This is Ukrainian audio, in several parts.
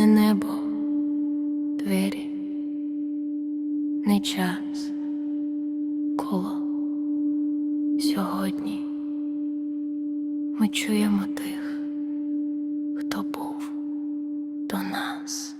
Не небо, двері, не час, коло сьогодні ми чуємо тих, хто був до нас.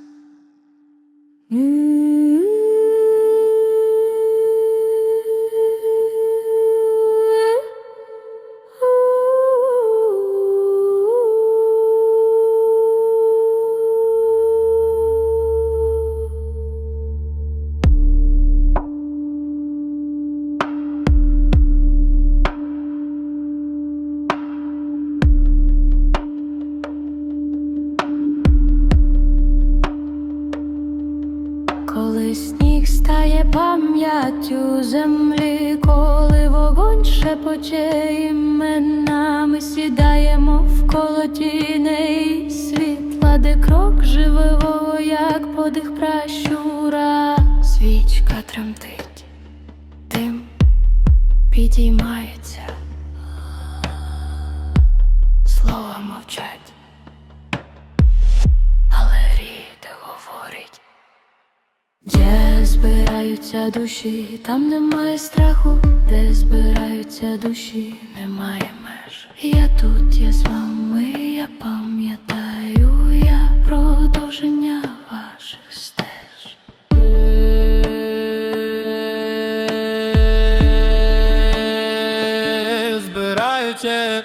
Коли сніг стає пам'яттю землі, коли вогонь шепоче імена, сідаємо в колотіней світла, де крок живого, як подих пращура, свічка тремтить, дим підіймається, слова мовчать, збираються душі, там немає страху, де збираються душі, немає меж. Я тут, я з вами, я пам'ятаю, я продовження ваших стеж. збираються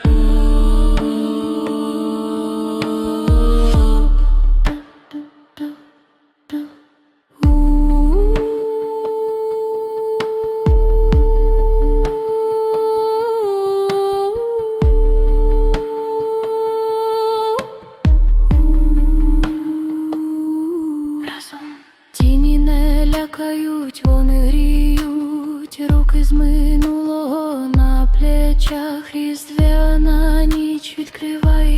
не лякають, вони гріють руки з минулого на плечах різдвяна ніч відкриває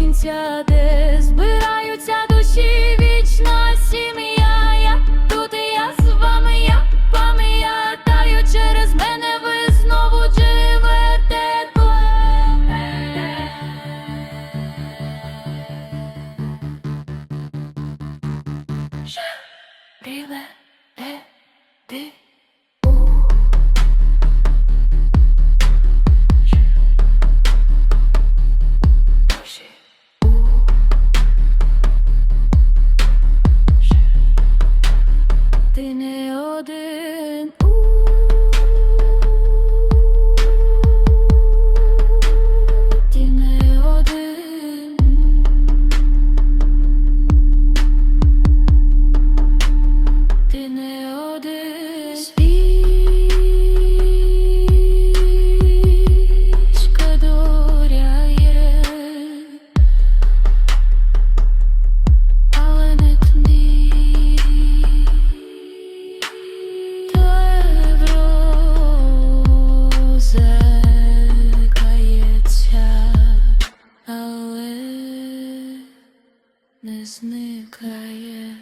кінця, де збираються душі, вічна сім'я. Я тут і я з вами, я пам'ятаю, через мене ви знову живете. Живе, е, ти. Зникає.